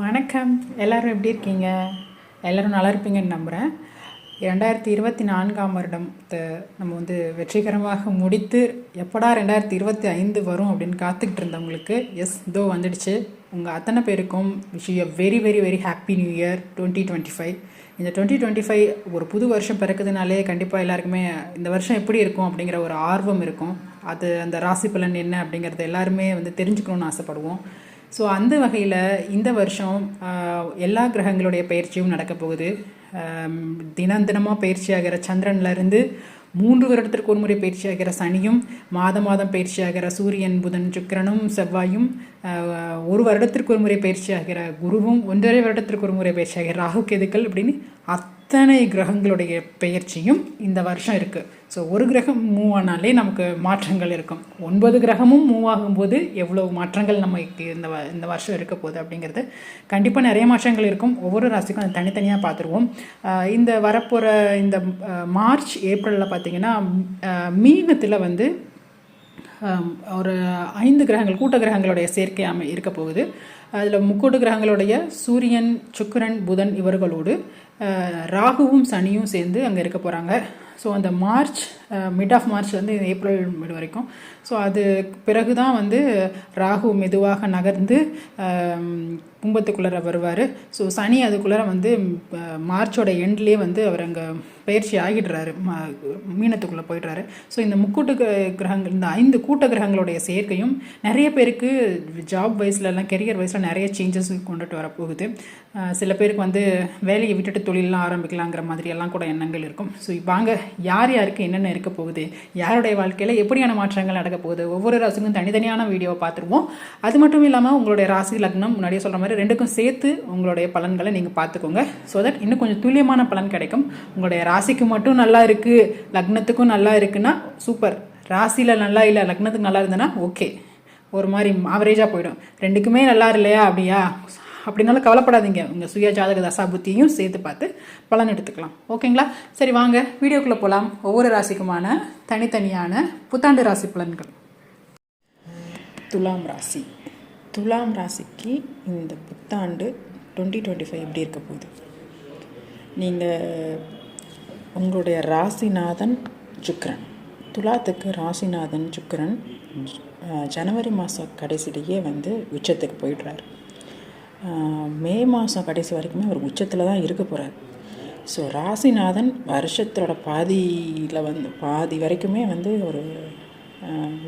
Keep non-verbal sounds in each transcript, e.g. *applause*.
வணக்கம். எல்லாரும் எப்படி இருக்கீங்க? எல்லோரும் நல்லா இருப்பீங்கன்னு நம்புகிறேன் ரெண்டாயிரத்தி இருபத்தி நான்காம் வருடத்தை நம்ம வந்து வெற்றிகரமாக முடித்து எப்படா ரெண்டாயிரத்தி இருபத்தி ஐந்து வரும் அப்படின்னு காத்துக்கிட்டு இருந்தவங்களுக்கு எஸ் இதோ வந்துடுச்சு. உங்கள் அத்தனை பேருக்கும் wish you very very very happy new year twenty twenty five இந்த டுவெண்ட்டி டுவெண்ட்டி ஃபைவ் ஒரு புது வருஷம் பிறக்குதுனாலே கண்டிப்பாக எல்லாருக்குமே இந்த வருஷம் எப்படி இருக்கும் அப்படிங்கிற ஒரு ஆர்வம் இருக்கும். அது அந்த ராசி பலன் என்ன அப்படிங்கிறத எல்லாருமே வந்து தெரிஞ்சுக்கணும்னு ஆசைப்படுவோம். ஸோ அந்த வகையில் இந்த வருஷம் எல்லா கிரகங்களுடைய பயிற்சியும் நடக்க போகுது. தினம் தினமாக பயிற்சியாகிற ஆகிற இருந்து மூன்று வருடத்திற்கு ஒரு முறை பயிற்சியாகிற சனியும் மாதம் மாதம் பயிற்சியாகிற சூரியன் புதன் சுக்கிரனும் செவ்வாயும் ஒரு வருடத்திற்கு ஒரு முறை பயிற்சியாகிற குருவும் ஒன்றரை வருடத்திற்கு ஒரு முறை பயிற்சியாகிற ராகு கேதுக்கள் அப்படின்னு அத்தனை கிரகங்களுடைய பயிற்சியும் இந்த வருஷம் இருக்குது ஸோ ஒரு கிரகம் மூவ் ஆனாலே நமக்கு மாற்றங்கள் இருக்கும். ஒன்பது கிரகமும் மூவ் ஆகும்போது எவ்வளோ மாற்றங்கள் நமக்கு இந்த வ- இந்த வருஷம் இருக்க போகுது அப்படிங்கிறது கண்டிப்பாக நிறைய மாற்றங்கள் இருக்கும். ஒவ்வொரு ராசிக்கும் அதை தனித்தனியாக பார்த்துருவோம். இந்த வரப்போகிற இந்த மார்ச் ஏப்ரலில் பார்த்திங்கன்னா மீனத்தில் வந்து ஒரு ஐந்து கிரகங்கள் கூட்ட கிரகங்களுடைய சேர்க்கை அமை இருக்க போகுது. அதில் முக்கூட்டு கிரகங்களுடைய சூரியன் சுக்கிரன் புதன் இவர்களோடு ராகுவும் சனியும் சேர்ந்து அங்கே இருக்க போகிறாங்க ஸோ அந்த மார்ச் மிட் ஆஃப் மார்ச்லேருந்து ஏப்ரல் மிட் வரைக்கும். ஸோ அது பிறகு தான் வந்து ராகு மெதுவாக நகர்ந்து கும்பத்துக்குள்ளே வருவார். ஸோ சனி அதுக்குள்ளே வந்து மார்ச்சோட எண்ட்லேயே வந்து அவர் அங்கே பயிற்சி ஆகிடுறாரு. ம- மீனத்துக்குள்ளே போயிடுறாரு. ஸோ இந்த முக்கூட்டு கிரகங்கள் இந்த ஐந்து கூட்ட கிரகங்களுடைய சேர்க்கையும் நிறைய பேருக்கு ஜாப் வைஸ்லலாம் கெரியர் வைஸில் நிறைய சேஞ்சஸ் கொண்டுட்டு வரப்போகுது. சில பேருக்கு வந்து வேலையை விட்டுட்டு தொழிலெலாம் ஆரம்பிக்கலாங்கிற மாதிரியெல்லாம் கூட எண்ணங்கள் இருக்கும். ஸோ வாங்க யார் யாருக்கு என்னென்ன இருக்க போகுது. யாருடைய வாழ்க்கையில் எப்படியான மாற்றங்கள் நடக்க போகுது? ஒவ்வொரு ராசிக்கும் தனித்தனியான வீடியோவை பார்த்துருவோம். அது மட்டும் இல்லாமல் உங்களுடைய ராசி லக்னம் முன்னாடியே சொல்கிற மாதிரி ரெண்டுக்கும் சேர்த்து உங்களுடைய பலன்களை நீங்கள் பார்த்துக்கோங்க. ஸோ தட் இன்னும் கொஞ்சம் துல்லியமான பலன் கிடைக்கும். உங்களுடைய ராசிக்கு மட்டும் நல்லா இருக்குது லக்னத்துக்கும் நல்லா இருக்குன்னா சூப்பர் ராசியில் நல்லா இல்லை லக்னத்துக்கு நல்லா இருந்ததுன்னா ஓகே ஒரு மாதிரி ஆவரேஜாக போயிடும். ரெண்டுக்குமே நல்லா இல்லையா அப்படியா? அப்படின்னாலும் கவலைப்படாதீங்க. உங்கள் சுய ஜாதக தசா புத்தியையும் சேர்த்து பார்த்து பலன் எடுத்துக்கலாம். ஓகேங்களா? சரி வாங்க. வீடியோக்குள்ளே போகலாம் ஒவ்வொரு ராசிக்குமான தனித்தனியான புத்தாண்டு ராசி பலன்கள். துலாம் ராசி. துலாம் ராசிக்கு இந்த புத்தாண்டு டுவெண்ட்டி டுவெண்ட்டி ஃபைவ் எப்படி இருக்க போகுது? நீங்கள் உங்களுடைய ராசிநாதன் சுக்ரன் துலாத்துக்கு ராசிநாதன் சுக்ரன் ஜனவரி மாதம் கடைசிலேயே வந்து உச்சத்துக்கு போயிடுறாரு. மே மாதம் கடைசி வரைக்குமே அவர் உச்சத்தில் தான் இருக்க போகிறார் ஸோ ராசிநாதன் வருஷத்தோட பாதியில் வந்து பாதி வரைக்குமே வந்து ஒரு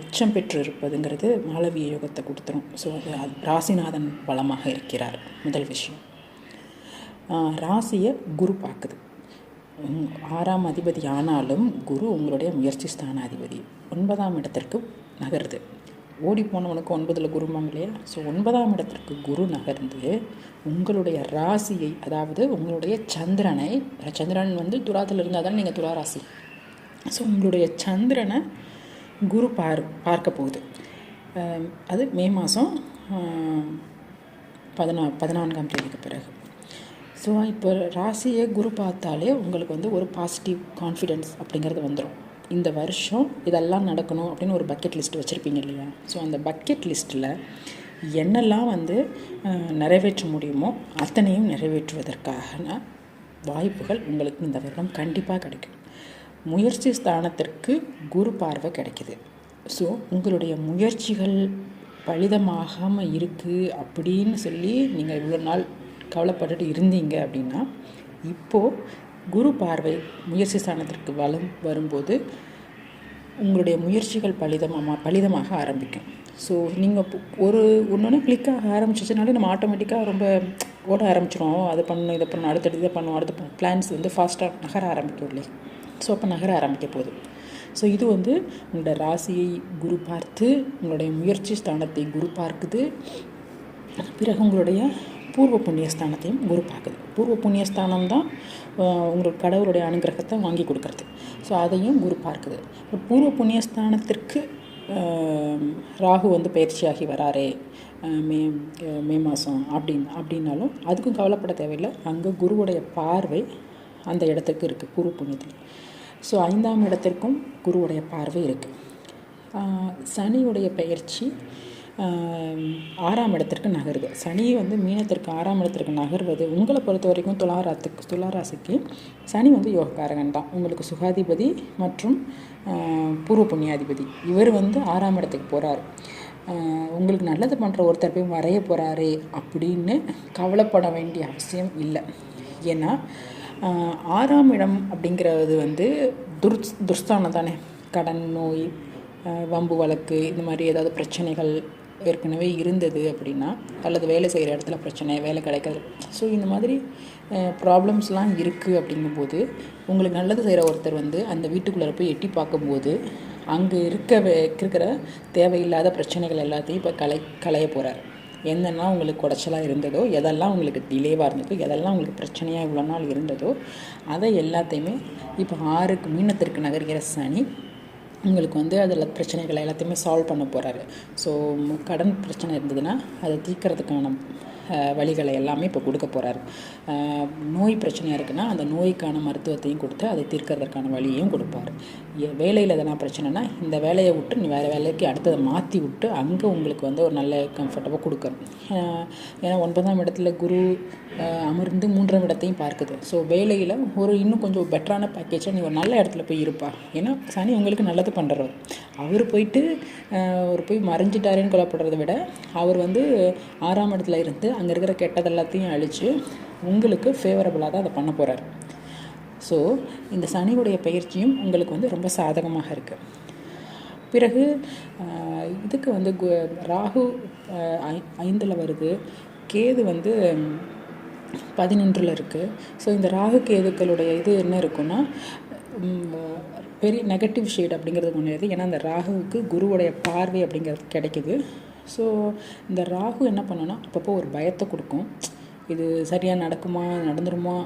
உச்சம் பெற்று இருப்பதுங்கிறது மாளவிய யோகத்தை கொடுத்துரும். ஸோ அது ராசிநாதன் பலமாக இருக்கிறார் முதல் விஷயம். ராசியை குரு பார்க்குது. ஆறாம் அதிபதி ஆனாலும் குரு உங்களுடைய முயற்சி ஸ்தானாதிபதி. ஒன்பதாம் இடத்திற்கு நகருது. ஓடி போனவனுக்கு ஒன்பதில் குருமாங்க இல்லையா ஸோ ஒன்பதாம் இடத்திற்கு குரு நகர்ந்து உங்களுடைய ராசியை அதாவது உங்களுடைய சந்திரனை சந்திரன் வந்து துலாத்தில் இருந்தால் தானே நீங்கள் துலா ராசி ஸோ உங்களுடைய சந்திரனை குரு பார் பார்க்க போகுது. அது மே மாதம் பதினா பதினான்காம் தேதிக்கு பிறகு. ஸோ இப்போ ராசியை குரு பார்த்தாலே உங்களுக்கு வந்து ஒரு பாசிட்டிவ் கான்ஃபிடென்ஸ் அப்படிங்கிறது வந்துடும் இந்த வருஷம் இதெல்லாம் நடக்கணும் அப்படின்னு ஒரு பக்கெட் லிஸ்ட் வச்சுருப்பீங்க இல்லையா? ஸோ அந்த பக்கெட் லிஸ்ட்டில் என்னெல்லாம் வந்து நிறைவேற்ற முடியுமோ அத்தனையும் நிறைவேற்றுவதற்கான வாய்ப்புகள் உங்களுக்கு இந்த வருடம் கண்டிப்பாக கிடைக்கும். முயற்சி ஸ்தானத்திற்கு குரு பார்வை கிடைக்கிது. ஸோ உங்களுடைய முயற்சிகள் பலிதமாகாமல் இருக்குது அப்படின்னு சொல்லி நீங்கள் இவ்வளோ நாள் கவலைப்பட்டுட்டு இருந்தீங்க அப்படின்னா இப்போது குரு பார்வை முயற்சி ஸ்தானத்திற்கு வலம் வரும்போது உங்களுடைய முயற்சிகள் பலிதமாக பலிதமாக ஆரம்பிக்கும். ஸோ நீங்கள் ஒரு ஒன்று கிளிக் ஆக ஆரம்பிச்சிச்சுனாலே நம்ம ஆட்டோமேட்டிக்காக ரொம்ப ஓட ஆரம்பிச்சிடும் அதை பண்ணணும் இதை பண்ணணும் அடுத்தடுத்து இதை பண்ணணும் அடுத்த பிளான்ஸ் வந்து ஃபாஸ்ட்டாக நகர ஆரம்பிக்கும் இல்லையா? ஸோ அப்போ நகர ஆரம்பிக்க போகுது. ஸோ இது வந்து உங்களோட ராசியை குரு பார்த்து உங்களுடைய முயற்சி ஸ்தானத்தை குரு பார்க்குது. பிறகு உங்களுடைய பூர்வ புண்ணியஸ்தானத்தையும் குரு பார்க்குது. பூர்வ புண்ணியஸ்தானம் தான் உங்களுக்கு கடவுளுடைய அனுகிரகத்தை வாங்கி கொடுக்கறது. ஸோ அதையும் குரு பார்க்குது. பூர்வ புண்ணியஸ்தானத்திற்கு ராகு வந்து பயிற்சியாகி வராரே மே மே மாதம் அப்படின் அப்படின்னாலும் அதுக்கும் கவலைப்பட தேவையில்லை. அங்கே குருவுடைய பார்வை அந்த இடத்துக்கு இருக்குது பூர்வ புண்ணியத்தில். ஸோ ஐந்தாம் இடத்திற்கும் குருவுடைய பார்வை இருக்குது சனியுடைய பயிற்சி ஆறாம் இடத்திற்கு நகருது. சனி வந்து மீனத்திற்கு ஆறாம் இடத்திற்கு நகர்வது உங்களை பொறுத்த வரைக்கும் துளாராத்துக்கு துளாராசிக்கு சனி வந்து யோகக்காரகன் தான். உங்களுக்கு சுகாதிபதி மற்றும் பூர்வ புண்ணியாதிபதி. இவர் வந்து ஆறாம் இடத்துக்கு போகிறார் உங்களுக்கு நல்லது பண்ணுற ஒருத்தர் போய் வரைய போகிறாரே அப்படின்னு கவலைப்பட வேண்டிய அவசியம் இல்லை. ஏன்னா ஆறாம் இடம் அப்படிங்கிறது வந்து துர் துர்ஸ்தானம் தானே. கடன் நோய் வம்பு வழக்கு இந்த மாதிரி ஏதாவது பிரச்சனைகள் ஏற்கனவே இருந்தது அப்படின்னா அல்லது வேலை செய்கிற இடத்துல பிரச்சனை வேலை கிடைக்காது. ஸோ இந்த மாதிரி ப்ராப்ளம்ஸ்லாம் இருக்குது அப்படிங்கும்போது உங்களுக்கு நல்லது செய்கிற ஒருத்தர் வந்து அந்த வீட்டுக்குள்ளே போய் எட்டி பார்க்கும்போது அங்கே இருக்க வே- இருக்கிற தேவையில்லாத பிரச்சனைகள் எல்லாத்தையும் இப்போ கலை களைய போகிறார் என்னெல்லாம் உங்களுக்கு குடைச்சலாக இருந்ததோ எதெல்லாம் உங்களுக்கு டிலேவாக இருந்ததோ எதெல்லாம் உங்களுக்கு பிரச்சனையாக இவ்வளோ நாள் இருந்ததோ அதை எல்லாத்தையுமே இப்போ ஆறுக்கு மீனத்திற்கு நகர்கிற சனி உங்களுக்கு வந்து அதில் பிரச்சனைகளை எல்லாத்தையுமே சால்வ் பண்ண போகிறாரு ஸோ கடன் பிரச்சனை இருந்ததுன்னா அதை தீர்க்கறதுக்கான வழிகளை எல்லாமே இப்போ கொடுக்க போகிறாரு நோய் பிரச்சனையாக இருக்குன்னா அந்த நோய்க்கான மருத்துவத்தையும் கொடுத்து அதை தீர்க்கறதற்கான வழியையும் கொடுப்பாரு. வேலையில் எதனா பிரச்சனைனா இந்த வேலையை விட்டு நீ வேறு வேலைக்கு அடுத்ததை மாற்றி விட்டு அங்கே உங்களுக்கு வந்து ஒரு நல்ல கம்ஃபர்டபுள் கொடுக்கணும். ஏன்னா ஒன்பதாம் இடத்துல குரு அமர்ந்து மூன்றாம் இடத்தையும் பார்க்குது. ஸோ வேலையில் ஒரு இன்னும் கொஞ்சம் பெட்டரான பேக்கேஜாக நீ ஒரு நல்ல இடத்துல போய் இருப்பா. ஏன்னா சனி உங்களுக்கு நல்லது பண்ணுறவர் அவர் போயிட்டு அவர் போய் மறைஞ்சிட்டாருன்னு கொல்லப்படுறத விட அவர் வந்து ஆறாம் இடத்துல இருந்து அங்கே இருக்கிற கெட்டது எல்லாத்தையும் அழித்து உங்களுக்கு ஃபேவரபுளாக தான் அதை பண்ண போகிறார் ஸோ இந்த சனியுடைய பயிற்சியும் உங்களுக்கு வந்து ரொம்ப சாதகமாக இருக்குது பிறகு இதுக்கு வந்து கு- ராகு ஐந்தில் வருது. கேது வந்து பதினொன்றில் இருக்குது ஸோ இந்த ராகு கேதுக்களுடைய இது என்ன இருக்குன்னா பெரிய நெகட்டிவ் ஷேட் அப்படிங்கிறது ஒன்று இருக்குது ஏன்னா அந்த ராகுவுக்கு குருவுடைய பார்வை அப்படிங்கிறது கிடைக்குது. ஸோ இந்த ராகு என்ன பண்ணுன்னா அப்பப்போ ஒரு பயத்தை கொடுக்கும். இது சரியாக நடக்குமா நடந்துருமா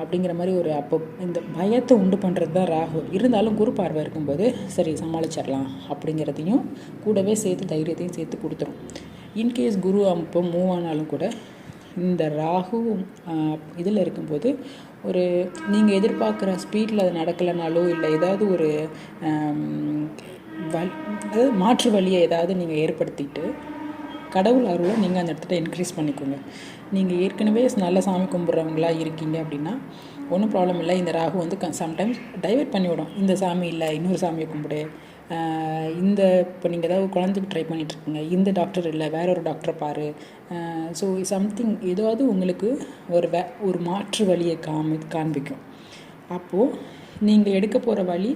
அப்படிங்கிற மாதிரி ஒரு அப்போ இந்த பயத்தை உண்டு பண்ணுறது தான் ராகு. இருந்தாலும் குரு பார்வை இருக்கும்போது சரி சமாளிச்சிடலாம் அப்படிங்கிறதையும் கூடவே சேர்த்து தைரியத்தையும் சேர்த்து கொடுத்துரும். இன்கேஸ் குரு அப்போ மூவ் ஆனாலும் கூட இந்த ராகு இதில் இருக்கும்போது ஒரு நீங்கள் எதிர்பார்க்குற ஸ்பீடில் அது நடக்கலைனாலோ இல்லை ஏதாவது ஒரு வழி அதாவது மாற்று வழியை ஏதாவது நீங்கள் ஏற்படுத்திட்டு கடவுள் அருளை நீங்கள் அந்த இடத்துல இன்க்ரீஸ் பண்ணிக்கோங்க. நீங்கள் ஏற்கனவே நல்ல சாமி கும்பிட்றவங்களா இருக்கீங்க அப்படின்னா ஒன்றும் ப்ராப்ளம் இல்லை. இந்த ராகு வந்து சம்டைம்ஸ் டைவர்ட் பண்ணிவிடும் இந்த சாமி இல்லை இன்னொரு சாமியை கும்பிடு. இந்த இப்போ நீங்கள் ஏதாவது குழந்தைக்கு ட்ரை பண்ணிகிட்ருக்கீங்க இந்த டாக்டர் இல்லை வேற ஒரு டாக்டரை பாரு. ஸோ சம்திங் ஏதாவது உங்களுக்கு ஒரு வே ஒரு மாற்று வழியை காமி காண்பிக்கும். அப்போது நீங்கள் எடுக்க போகிற வழி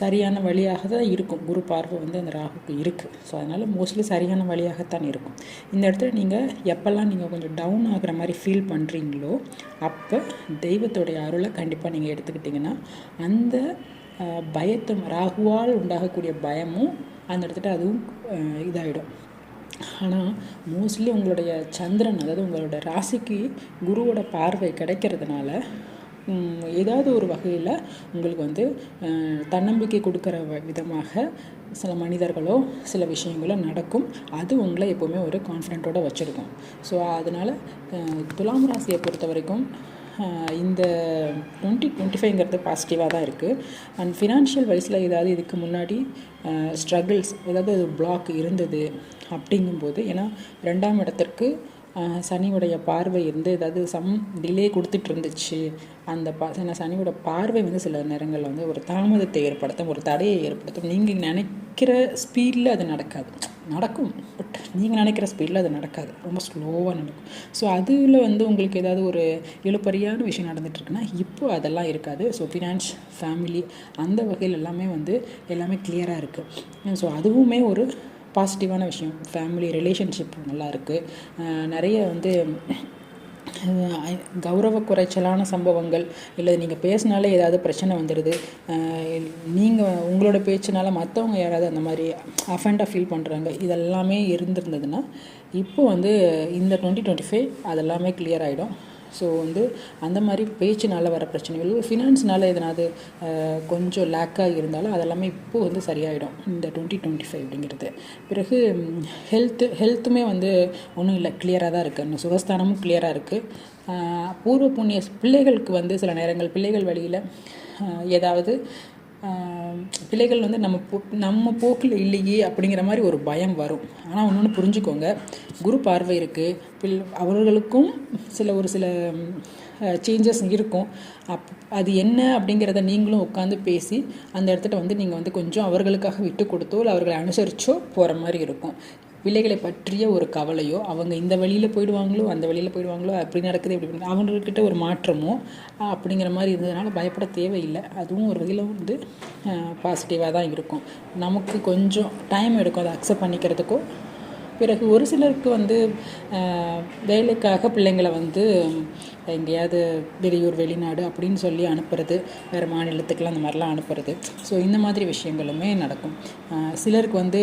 சரியான வழியாக தான் இருக்கும். குரு பார்வை வந்து அந்த ராகுக்கு இருக்குது ஸோ அதனால் மோஸ்ட்லி சரியான வழியாகத்தான் இருக்கும். இந்த இடத்துல நீங்கள் எப்போல்லாம் நீங்கள் கொஞ்சம் டவுன் ஆகிற மாதிரி ஃபீல் பண்ணுறீங்களோ அப்போ தெய்வத்தோடைய அருளை கண்டிப்பாக நீங்கள் எடுத்துக்கிட்டிங்கன்னா அந்த பயத்தும் பயத்தை ராகுவால் உண்டாகக்கூடிய பயமும் அந்த இடத்துல அதுவும் இதாகிடும் ஆனால் மோஸ்ட்லி உங்களுடைய சந்திரன் அதாவது உங்களோட ராசிக்கு குருவோட பார்வை கிடைக்கிறதுனால ஏதாவது ஒரு வகையில் உங்களுக்கு வந்து தன்னம்பிக்கை கொடுக்குற விதமாக சில மனிதர்களோ சில விஷயங்களோ நடக்கும். அது உங்களை எப்போவுமே ஒரு கான்ஃபிடென்ட்டோடு வச்சுருக்கும். ஸோ அதனால் துலாம் ராசியை பொறுத்த வரைக்கும் இந்த டுவெண்ட்டி டுவெண்ட்டி ஃபைவ்ங்கிறது பாசிட்டிவாக தான் இருக்குது அண்ட் ஃபினான்ஷியல் வைஸில் ஏதாவது இதுக்கு முன்னாடி ஸ்ட்ரகிள்ஸ் ஏதாவது ஒரு பிளாக் இருந்தது அப்படிங்கும்போது ஏன்னா ரெண்டாம் இடத்திற்கு சனியுடைய பார்வை இருந்து ஏதாவது சம் டிலே கொடுத்துட்டு இருந்துச்சு அந்த பா சனியோட பார்வை வந்து சில நேரங்களில் வந்து ஒரு தாமதத்தை ஏற்படுத்தும் ஒரு தடையை ஏற்படுத்தும். நீங்கள் நினைக்கிற ஸ்பீடில் அது நடக்காது. நடக்கும். பட் நீங்கள் நினைக்கிற ஸ்பீடில் அது நடக்காது. ரொம்ப ஸ்லோவாக நடக்கும். ஸோ அதில் வந்து உங்களுக்கு ஏதாவது ஒரு இழுப்பறியான விஷயம் நடந்துட்டு இருக்குன்னா இப்போ அதெல்லாம் இருக்காது. ஸோ ஃபினான்ஸ் ஃபேமிலி அந்த வகையில் எல்லாமே வந்து எல்லாமே கிளியராக இருக்குது ஸோ அதுவுமே ஒரு பாசிட்டிவான விஷயம். ஃபேமிலி ரிலேஷன்ஷிப் நல்லா இருக்குது நிறைய வந்து கௌரவ குறைச்சலான சம்பவங்கள் இல்லை நீங்கள் பேசினாலே ஏதாவது பிரச்சனை வந்துடுது நீங்கள் உங்களோட பேச்சுனால மற்றவங்க யாராவது அந்த மாதிரி அஃபெண்டாக ஃபீல் பண்ணுறாங்க இதெல்லாமே இருந்திருந்ததுன்னா இப்போ வந்து இந்த டுவெண்ட்டி டுவெண்ட்டி ஃபைவ் அதெல்லாமே கிளியர் ஆகிடும் ஸோ வந்து அந்த மாதிரி பேச்சுனால வர பிரச்சனைகள் ஃபினான்ஸ்னால எதனாவது கொஞ்சம் லேக்காக இருந்தாலும் அதெல்லாமே இப்போ வந்து சரியாயிடும் இந்த டுவெண்ட்டி டுவெண்ட்டி ஃபைவ் அப்படிங்கிறது. பிறகு ஹெல்த்து ஹெல்த்துமே வந்து ஒன்றும் இல்லை கிளியராக தான் இருக்குது இன்னும் சுகஸ்தானமும் கிளியராக இருக்குது பூர்வ புண்ணிய பிள்ளைகளுக்கு வந்து சில நேரங்கள் பிள்ளைகள் வழியில் ஏதாவது பிள்ளைகள் வந்து நம்ம போ நம்ம போக்கில் இல்லையே அப்படிங்கிற மாதிரி ஒரு பயம் வரும். ஆனால் ஒன்று புரிஞ்சுக்கோங்க குரு பார்வை இருக்குது பிள் அவர்களுக்கும் சில ஒரு சில சேஞ்சஸ் இருக்கும். அப் அது என்ன அப்படிங்கிறத நீங்களும் உட்காந்து பேசி அந்த இடத்துல வந்து நீங்கள் வந்து கொஞ்சம் அவர்களுக்காக விட்டு கொடுத்தோ இல்லை அவர்களை அனுசரித்தோ போகிற மாதிரி இருக்கும். பிள்ளைகளை பற்றிய ஒரு கவலையோ அவங்க இந்த வழியில் போயிடுவாங்களோ அந்த வழியில் போயிடுவாங்களோ அப்படி நடக்குது இப்படி பண்ணு- அவங்கக்கிட்ட ஒரு மாற்றமோ அப்படிங்கிற மாதிரி இருந்ததுனால பயப்பட தேவையில்லை. அதுவும் ஒரு வகையில் வந்து பாசிட்டிவாக தான் இருக்கும். நமக்கு கொஞ்சம் டைம் எடுக்கும். அதை அக்செப்ட் பண்ணிக்கிறதுக்கோ பிறகு ஒரு சிலருக்கு வந்து வேலைக்காக பிள்ளைங்களை வந்து எங்கேயாவது வெளியூர் வெளிநாடு அப்படின்னு சொல்லி அனுப்புறது வேறு மாநிலத்துக்கெலாம் அந்த மாதிரிலாம் அனுப்புறது. ஸோ இந்த மாதிரி விஷயங்களுமே நடக்கும். சிலருக்கு வந்து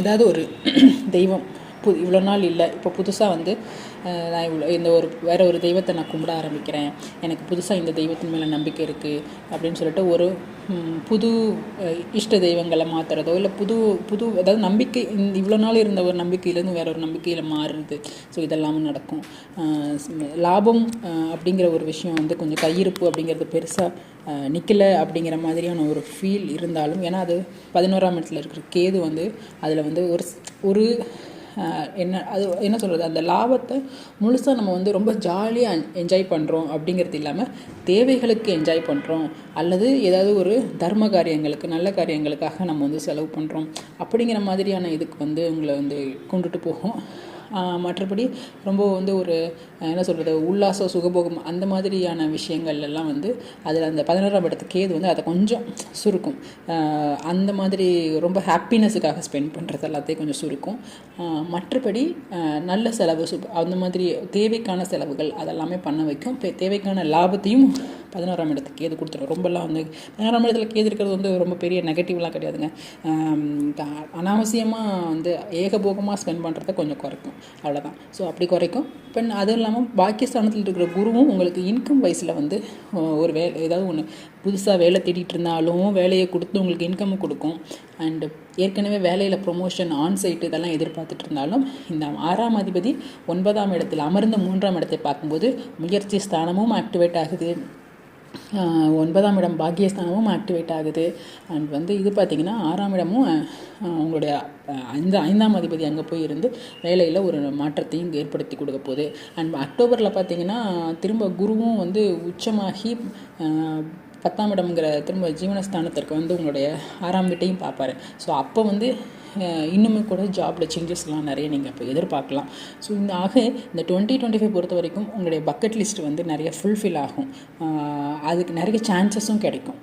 ஏதாவது ஒரு *clears throat* தெய்வம் பு இவ்வளோ நாள் இல்லை. இப்போ புதுசாக வந்து நான் இவ்வளோ இந்த ஒரு வேறு ஒரு தெய்வத்தை நான் கும்பிட ஆரம்பிக்கிறேன். எனக்கு புதுசாக இந்த தெய்வத்தின் மேலே நம்பிக்கை இருக்குது அப்படின்னு சொல்லிட்டு ஒரு புது இஷ்ட தெய்வங்களை மாற்றுறதோ இல்லை புது புது அதாவது நம்பிக்கை இந்த இவ்வளோ நாள் இருந்த ஒரு நம்பிக்கையிலேருந்து வேற ஒரு நம்பிக்கையில் மாறுறது. ஸோ இதெல்லாமும் நடக்கும். லாபம் அப்படிங்கிற ஒரு விஷயம் வந்து கொஞ்சம் கையிருப்பு அப்படிங்கிறது பெருசாக நிற்கலை அப்படிங்கிற மாதிரியான ஒரு ஃபீல் இருந்தாலும் ஏன்னா அது பதினோராம் இடத்துல இருக்கிற கேது வந்து அதில் வந்து ஒரு ஸ்- ஒரு என்ன அது என்ன சொல்கிறது அந்த லாபத்தை முழுசாக நம்ம வந்து ரொம்ப ஜாலியாக என்ஜாய் பண்ணுறோம் அப்படிங்கிறது இல்லாமல் தேவைகளுக்கு என்ஜாய் பண்ணுறோம் அல்லது ஏதாவது ஒரு தர்ம காரியங்களுக்கு நல்ல காரியங்களுக்காக நம்ம வந்து செலவு பண்ணுறோம் அப்படிங்கிற மாதிரியான இதுக்கு வந்து உங்களை வந்து கொண்டுட்டு போகும். மற்றபடி ரொம்ப வந்து ஒரு என்ன சொல்கிறது உல்லாசம் சுகபோகம் அந்த மாதிரியான விஷயங்கள் எல்லாம் வந்து அதில் அந்த பதினோராம் இடத்து கேது வந்து அதை கொஞ்சம் சுருக்கும். அந்த மாதிரி ரொம்ப ஹாப்பினஸுக்காக ஸ்பெண்ட் பண்ணுறது எல்லாத்தையும் கொஞ்சம் சுருக்கும். மற்றபடி நல்ல செலவு சு அந்த மாதிரி தேவைக்கான செலவுகள் அதெல்லாமே பண்ண வைக்கும். இப்போ தேவைக்கான லாபத்தையும் பதினோராம் இடத்துக்கு கேது கொடுத்துரும். ரொம்பலாம் வந்து பதினோராம் இடத்துல கேது இருக்கிறது வந்து ரொம்ப பெரிய நெகட்டிவ்லாம் கிடையாதுங்க. அனாவசியமாக வந்து ஏகபோகமாக ஸ்பெண்ட் பண்ணுறத கொஞ்சம் குறைக்கும். அவ்வளோதான் ஸோ அப்படி குறைக்கும். பெண் அதுவும் இல்லாமல் பாக்கியஸ்தானத்தில் இருக்கிற குருவும் உங்களுக்கு இன்கம் வைஸில் வந்து ஒரு வே ஏதாவது ஒன்று புதுசாக வேலை தேடிட்டு இருந்தாலும் வேலையை கொடுத்து உங்களுக்கு இன்கம் கொடுக்கும். அண்டு ஏற்கனவே வேலையில் ப்ரொமோஷன் ஆன் சைட் இதெல்லாம் எதிர்பார்த்துட்டு இருந்தாலும் இந்த ஆறாம் அதிபதி ஒன்பதாம் இடத்தில் அமர்ந்த மூன்றாம் இடத்தை பார்க்கும்போது முயற்சி ஸ்தானமும் ஆக்டிவேட் ஆகுது. ஒன்பதாம் இடம் பாக்கியஸ்தானமும் ஆக்டிவேட் ஆகுது. அண்ட் வந்து இது பார்த்திங்கன்னா ஆறாம் இடமும் அவங்களுடைய உங்களுடைய ஐந்து ஐந்தாம் அதிபதி அங்கே போய் இருந்து வேலையில் ஒரு மாற்றத்தையும் ஏற்படுத்தி கொடுக்க போகுது. அண்ட் அக்டோபரில் பார்த்தீங்கன்னா திரும்ப குருவும் வந்து உச்சமாகி பத்தாம் இடம்ங்கிற திரும்ப ஜீவனஸ்தானத்திற்கு வந்து உங்களுடைய ஆறாம் வீட்டையும் பார்ப்பாரு. ஸோ அப்போ வந்து இன்னுமும் இன்னுமே கூட ஜாபில் சேஞ்சஸ்லாம் நிறைய நீங்கள் இப்போ எதிர்பார்க்கலாம். ஸோ இந்த ஆக இந்த டுவெண்ட்டி டுவெண்ட்டி ஃபைவ் பொறுத்த வரைக்கும் உங்களுடைய பக்கெட் லிஸ்ட் வந்து நிறைய ஃபுல்ஃபில் ஆகும். அதுக்கு நிறைய சான்சஸும் கிடைக்கும்.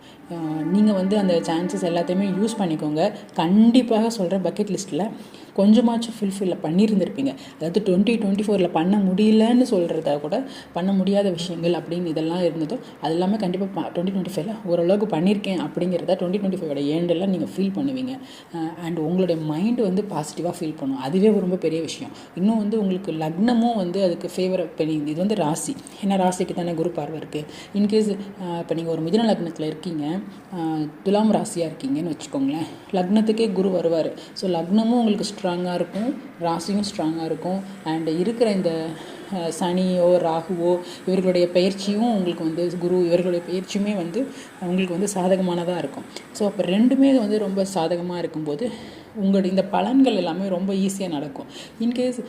நீங்கள் வந்து அந்த சான்சஸ் எல்லாத்தையுமே யூஸ் பண்ணிக்கோங்க. கண்டிப்பாக சொல்கிறேன் பக்கெட் லிஸ்ட்டில் கொஞ்சமாச்சும் ஃபுல்ஃபில் பண்ணியிருந்திருப்பீங்க. அதாவது டுவெண்ட்டி டுவெண்ட்டி ஃபோரில் பண்ண முடியலன்னு சொல்கிறத கூட பண்ண முடியாத விஷயங்கள் அப்படின்னு இதெல்லாம் இருந்ததோ அது எல்லாமே கண்டிப்பாக டுவெண்ட்டி டுவெண்ட்டி ஃபைவ்ல ஓரளவுக்கு பண்ணியிருக்கேன் அப்படிங்கிறத டுவெண்ட்டி டுவெண்ட்டி ஃபைவோட ஏண்டெல்லாம் நீங்கள் ஃபீல் பண்ணுவீங்க அண்ட் உங்களுடைய மைண்டு வந்து பாசிட்டிவாக ஃபீல் பண்ணும். அதுவே ரொம்ப பெரிய விஷயம். இன்னும் வந்து உங்களுக்கு லக்னமும் வந்து அதுக்கு ஃபேவர் பண்ணி இது வந்து ராசி. ஏன்னா ராசிக்கு தானே குரு பார்வை இருக்குது இன்கேஸ் இப்போ நீங்கள் ஒரு மிதன லக்னத்தில் இருக்கீங்க துலாம் ராசியாக இருக்கீங்கன்னு வச்சுக்கோங்களேன். லக்னத்துக்கே குரு வருவார். ஸோ லக்னமும் உங்களுக்கு ஸ்ட்ராங்காக இருக்கும் ராசியும் ஸ்ட்ராங்காக இருக்கும். அண்ட் இருக்கிற இந்த சனியோ ராகுவோ இவர்களுடைய பயிற்சியும் உங்களுக்கு வந்து குரு இவர்களுடைய பயிற்சியுமே வந்து உங்களுக்கு வந்து சாதகமானதாக இருக்கும். ஸோ அப்போ ரெண்டுமே வந்து ரொம்ப சாதகமாக இருக்கும்போது உங்களுடைய இந்த பலன்கள் எல்லாமே ரொம்ப ஈஸியாக நடக்கும். இன்கேஸ்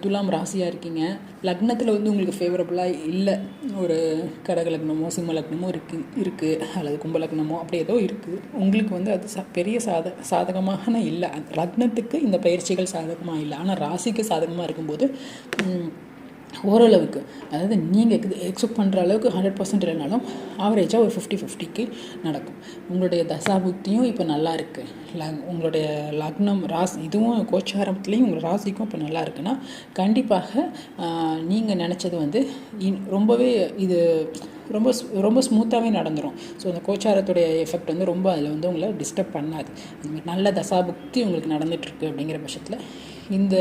துலாம் ராசியாக இருக்கீங்க லக்னத்தில் வந்து உங்களுக்கு ஃபேவரபுளாக இல்லை ஒரு கடக லக்னமோ சிம்ம லக்னமோ இருக்கு இருக்குது அல்லது கும்ப லக்னமோ அப்படி ஏதோ இருக்குது உங்களுக்கு வந்து அது ச- பெரிய சாத சாதகமான இல்லை. லக்னத்துக்கு இந்த பயிற்சிகள் சாதகமாக இல்லை. ஆனால் ராசிக்கு சாதகமாக இருக்கும்போது ஓரளவுக்கு. அதாவது நீங்கள் எக்ஸ்பெக்ட் பண்ணுற அளவுக்கு ஹண்ட்ரட் பர்சன்ட் இல்லைனாலும் ஆவரேஜாக ஒரு ஃபிஃப்டி ஃபிஃப்டிக்கு நடக்கும். உங்களுடைய தசாபுக்தியும் இப்போ நல்லா இருக்குது லக் உங்களுடைய லக்னம் ராசி இதுவும் கோச்சாரத்துலேயும் உங்கள் ராசிக்கும் இப்போ நல்லா இருக்குன்னா கண்டிப்பாக நீங்கள் நினச்சது வந்து ரொம்பவே இது ரொம்ப ஸ்- ரொம்ப ஸ்மூத்தாகவே நடந்துடும் ஸோ அந்த கோச்சாரத்துடைய எஃபெக்ட் வந்து ரொம்ப அதில் வந்து உங்களை டிஸ்டர்ப் பண்ணாது. அந்த மாதிரி நல்ல தசாபுக்தி உங்களுக்கு நடந்துகிட்ருக்கு அப்படிங்கிற பட்சத்தில் இந்த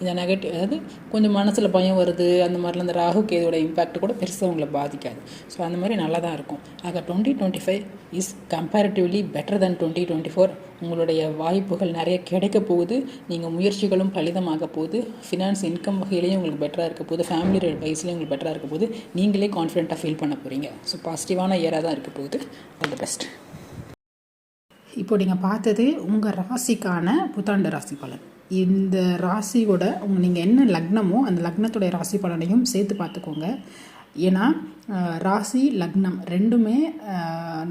இந்த நெகட்டிவ் அதாவது கொஞ்சம் மனசில் பயம் வருது அந்த மாதிரிலாம் இந்த ராகு கேதோட இம்பேக்ட் கூட பெருசாக உங்களை பாதிக்காது. ஸோ அந்த மாதிரி நல்லா தான் இருக்கும். ஆக twenty twenty five is comparatively better than twenty twenty four உங்களுடைய வாய்ப்புகள் நிறைய கிடைக்க போகுது. நீங்கள் முயற்சிகளும் பலிதமாக போகுது. ஃபினான்ஸ் இன்கம் வகையிலையும் உங்களுக்கு பெட்டராக இருக்க போகுது. ஃபேமிலி வைஸ்லேயும் உங்களுக்கு பெட்டராக இருக்க போகுது. நீங்களே கான்ஃபிடென்ட்டாக ஃபீல் பண்ண போகிறீங்க ஸோ பாசிட்டிவான இயராக தான் இருக்க போகுது. ஆல் தி பெஸ்ட் இப்போ நீங்கள் பார்த்தது உங்கள் ராசிக்கான புத்தாண்டு ராசி பலன். இந்த ராசியோட உங்கள் நீங்கள் என்ன லக்னமோ அந்த லக்னத்துடைய ராசி பலனையும் சேர்த்து பார்த்துக்கோங்க. ஏன்னா ராசி லக்னம் ரெண்டுமே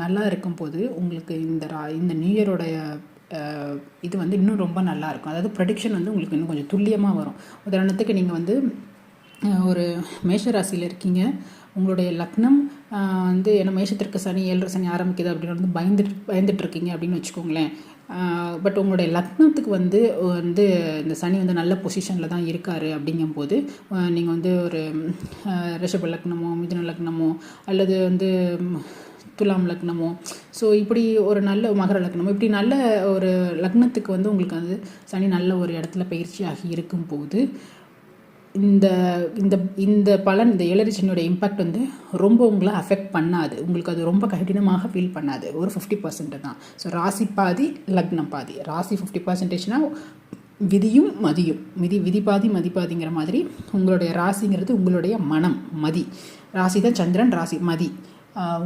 நல்லா இருக்கும்போது உங்களுக்கு இந்த ரா இந்த நியூ இயரோடைய இது வந்து இன்னும் ரொம்ப நல்லா இருக்கும். அதாவது ப்ரடிக்ஷன் வந்து உங்களுக்கு இன்னும் கொஞ்சம் துல்லியமாக வரும். உதாரணத்துக்கு நீங்கள் வந்து ஒரு மேஷ ராசியில் இருக்கீங்க. உங்களுடைய லக்னம் வந்து என்ன மேஷத்திற்கு சனி ஏழரை சனி ஆரம்பிக்குது அப்படின்னு வந்து பயந்துட்டு பயந்துட்டு இருக்கீங்க அப்படின்னு வச்சுக்கோங்களேன். பட் உங்களுடைய லக்னத்துக்கு வந்து வந்து இந்த சனி வந்து நல்ல பொசிஷனில் தான் இருக்கார் அப்படிங்கும்போது நீங்கள் வந்து ஒரு ரிஷப லக்னமோ மிதுன லக்னமோ அல்லது வந்து துலாம் லக்னமோ ஸோ இப்படி ஒரு நல்ல மகர லக்னமோ இப்படி நல்ல ஒரு லக்னத்துக்கு வந்து உங்களுக்கு வந்து சனி நல்ல ஒரு இடத்துல பயிற்சியாகி இருக்கும்போது இந்த இந்த இந்த பலன் இந்த ஏழரிச்சனியோட இம்பாக்ட் வந்து ரொம்ப உங்களை அஃபெக்ட் பண்ணாது. உங்களுக்கு அது ரொம்ப கடினமாக ஃபீல் பண்ணாது. ஒரு ஃபிஃப்டி பர்சன்ட் தான். ஸோ ராசி பாதி லக்னம் பாதி. ராசி ஃபிஃப்டி பர்சன்டேஜ்னால் விதியும் மதியும். விதி விதி பாதி மதி பாதிங்கிற மாதிரி உங்களுடைய ராசிங்கிறது உங்களுடைய மனம் மதி. ராசி தான் சந்திரன் ராசி மதி.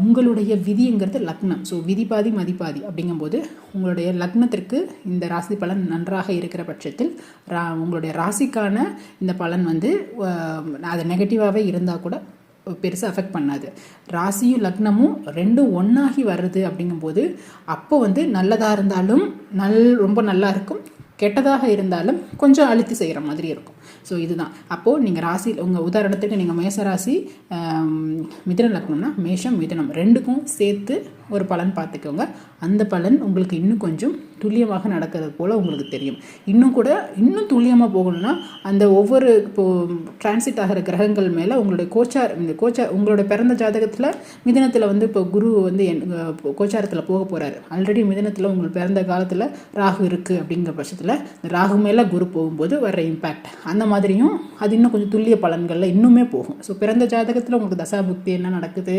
உங்களுடைய விதிங்கிறது லக்னம். ஸோ விதி பாதி மதிப்பாதி அப்படிங்கும்போது உங்களுடைய லக்னத்திற்கு இந்த ராசி பலன் நன்றாக இருக்கிற பட்சத்தில் ரா உங்களுடைய ராசிக்கான இந்த பலன் வந்து அது நெகட்டிவாகவே இருந்தால் கூட பெருசாக அஃபெக்ட் பண்ணாது. ராசியும் லக்னமும் ரெண்டும் ஒன்றாகி வருது அப்படிங்கும்போது அப்போ வந்து நல்லதாக இருந்தாலும் நல் ரொம்ப நல்லா இருக்கும். கெட்டதாக இருந்தாலும் கொஞ்சம் அழுத்தி செய்கிற மாதிரி இருக்கும். ஸோ இதுதான். அப்போது நீங்கள் ராசி உங்கள் உதாரணத்துக்கு நீங்கள் மேச ராசி மிதன லக்னம்னா மேஷம் மிதனம் ரெண்டுக்கும் சேர்த்து ஒரு பலன் பார்த்துக்கோங்க. அந்த பலன் உங்களுக்கு இன்னும் கொஞ்சம் துல்லியமாக நடக்கிறது போல் உங்களுக்கு தெரியும். இன்னும் கூட இன்னும் துல்லியமாக போகணும்னா அந்த ஒவ்வொரு இப்போது டிரான்சிட் ஆகிற கிரகங்கள் மேலே உங்களுடைய கோச்சார் இந்த கோச்சார் உங்களுடைய பிறந்த ஜாதகத்தில் மிதனத்தில் வந்து இப்போ குரு வந்து என் கோச்சாரத்தில் போக போகிறாரு ஆல்ரெடி மிதனத்தில் உங்களுக்கு பிறந்த காலத்தில் ராகு இருக்குது அப்படிங்கிற பட்சத்தில் இந்த ராகு மேலே குரு போகும்போது வர்ற இம்பேக்ட் அந்த மாதிரியும் அது இன்னும் கொஞ்சம் துல்லிய பலன்களில் இன்னுமே போகும். ஸோ பிறந்த ஜாதகத்தில் உங்களுக்கு தசாபுக்தி என்ன நடக்குது?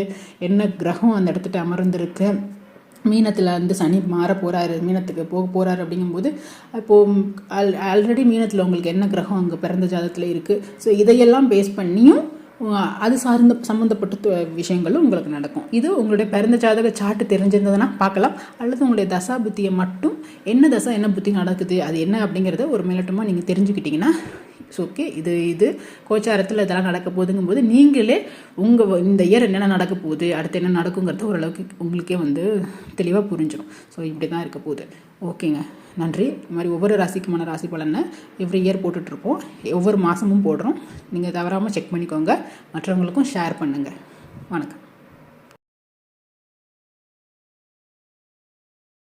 என்ன கிரகம் அந்த இடத்துட்டு அமர்ந்திருக்கு? மீனத்தில் வந்து சனி மாற போகிறாரு மீனத்துக்கு போக போகிறாரு அப்படிங்கும்போது இப்போது ஆல் ஆல்ரெடி மீனத்தில் உங்களுக்கு என்ன கிரகம் அங்கே பிறந்த ஜாதகத்தில் இருக்குது ஸோ இதையெல்லாம் பேஸ் பண்ணியும் அது சார்ந்த சம்மந்தப்பட்ட விஷயங்களும் உங்களுக்கு நடக்கும். இது உங்களுடைய பிறந்த ஜாதக சாட்டு தெரிஞ்சிருந்ததுன்னா பார்க்கலாம். அல்லது உங்களுடைய தசா புத்தியை மட்டும் என்ன தசா என்ன புத்தி நடக்குது அது என்ன அப்படிங்கிறத ஒரு மேலட்டமாக நீங்கள் தெரிஞ்சுக்கிட்டிங்கன்னா இட்ஸ் ஓகே இது இது கோச்சாரத்தில் இதெல்லாம் நடக்க போகுதுங்கும்போது நீங்களே உங்கள் இந்த இயர் என்னென்ன நடக்க போகுது அடுத்து என்ன நடக்குங்கிறது ஓரளவுக்கு உங்களுக்கே வந்து தெளிவாக புரிஞ்சிடும் ஸோ இப்படி தான் இருக்க போகுது. ஓகேங்க. நன்றி. இது மாதிரி ஒவ்வொரு ராசிக்குமான ராசி பலனை எவ்ரி இயர் போட்டுட்ருப்போம். ஒவ்வொரு மாதமும் போடுறோம். நீங்கள் தவறாமல் செக் பண்ணிக்கோங்க. மற்றவங்களுக்கும் ஷேர் பண்ணுங்கள் வணக்கம்.